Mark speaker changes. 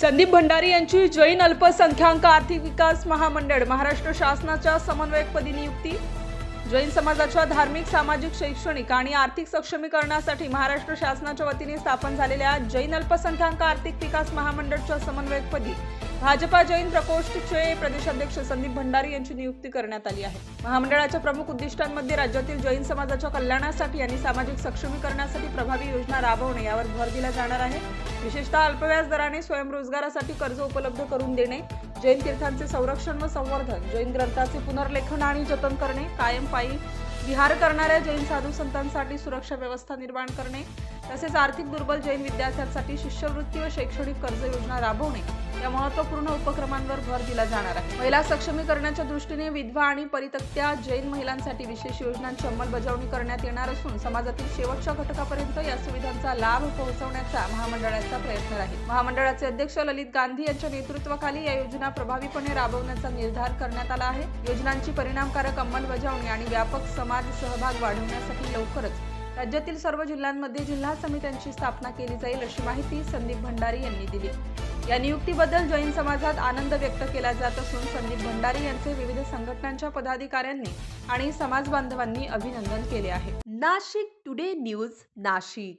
Speaker 1: संदीप भंडारी यांची जैन अल्पसंख्याक आर्थिक विकास महामंडळ महाराष्ट्र शासनाच्या समन्वयकपदी नियुक्ती. जैन समाजाच्या धार्मिक सामाजिक शैक्षणिक आणि आर्थिक सक्षमीकरणासाठी महाराष्ट्र शासनाच्या वतीने स्थापन झालेल्या जैन अल्पसंख्याक आर्थिक विकास महामंडळच्या समन्वयकपदी भाजपा जैन प्रकोष्ठचे प्रदेशाध्यक्ष संदीप भंडारी यांची नियुक्ती करण्यात आली आहे. महामंडळाच्या प्रमुख उद्दिष्टांमध्ये राज्यातील जैन समाजाच्या कल्याणासाठी आणि सामाजिक सक्षमीकरणासाठी प्रभावी योजना राबवणे यावर भर दिला जाणार आहे. विशेषतः अल्पव्याज दराने स्वयंरोजगारासाठी कर्ज उपलब्ध करून देणे जैन तीर्थांचे संरक्षण व संवर्धन जैन ग्रंथाचे पुनर्लेखन आणि जतन करणे कायम पायी विहार करणाऱ्या जैन साधू संतांसाठी सुरक्षा व्यवस्था निर्माण करणे तसेच आर्थिक दुर्बल जैन विद्यार्थ्यांसाठी शिष्यवृत्ती व शैक्षणिक कर्ज योजना राबवणे. या महत्त्वपूर्ण उपक्रमांवर भर दिला जाणार आहे. महिला सक्षमीकरणाच्या दृष्टीने विधवा आणि परितक्त्या जैन महिलांसाठी विशेष योजनांची अंमलबजावणी करण्यात येणार असून समाजातील शेवटच्या घटकापर्यंत या सुविधांचा लाभ पोहोचवण्याचा महामंडळाचा प्रयत्न राहील. महामंडळाचे अध्यक्ष ललित गांधी यांच्या नेतृत्वाखाली या योजना प्रभावीपणे राबवण्याचा निर्धार करण्यात आला आहे. योजनांची परिणामकारक अंमलबजावणी आणि व्यापक समाज सहभाग वाढवण्यासाठी लवकरच राज्यातील सर्व जिल्ह्यांमध्ये जिल्हा समित्यांची स्थापना केली जाईल अशी माहिती संदीप भंडारी यांनी दिली. या नियुक्तीबद्दल जैन समाजात आनंद व्यक्त केला जात असून संदीप भंडारी यांचे विविध संघटनांच्या पदाधिकाऱ्यांनी आणि समाज बांधवांनी अभिनंदन केले आहे.
Speaker 2: Nashik today news Nashik.